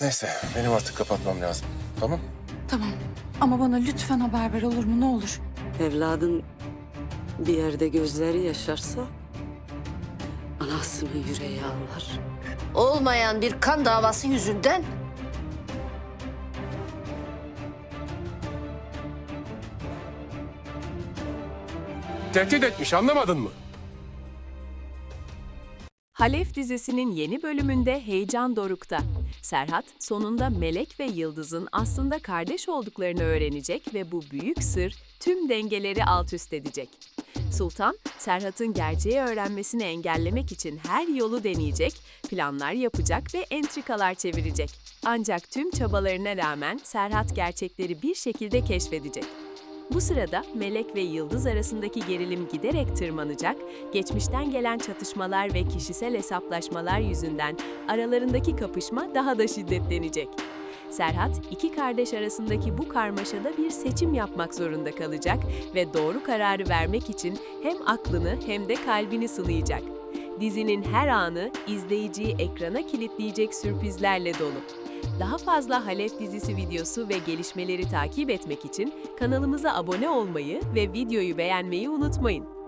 Neyse benim artık kapatmam lazım. Tamam? Tamam. Ama bana lütfen haber ver olur mu ne olur. Evladın bir yerde gözleri yaşarsa anasının yüreği ağlar. Olmayan bir kan davası yüzünden Tehdit etmiş anlamadın mı? Halef dizisinin yeni bölümünde heyecan dorukta. Serhat sonunda Melek ve Yıldız'ın aslında kardeş olduklarını öğrenecek ve bu büyük sır tüm dengeleri alt üst edecek. Sultan, Serhat'ın gerçeği öğrenmesini engellemek için her yolu deneyecek, planlar yapacak ve entrikalar çevirecek. Ancak tüm çabalarına rağmen Serhat gerçekleri bir şekilde keşfedecek. Bu sırada Melek ve Yıldız arasındaki gerilim giderek tırmanacak, geçmişten gelen çatışmalar ve kişisel hesaplaşmalar yüzünden aralarındaki kapışma daha da şiddetlenecek. Serhat, iki kardeş arasındaki bu karmaşada bir seçim yapmak zorunda kalacak ve doğru kararı vermek için hem aklını hem de kalbini sınayacak. Dizinin her anı izleyiciyi ekrana kilitleyecek sürprizlerle dolu. Daha fazla Halef dizisi videosu ve gelişmeleri takip etmek için kanalımıza abone olmayı ve videoyu beğenmeyi unutmayın.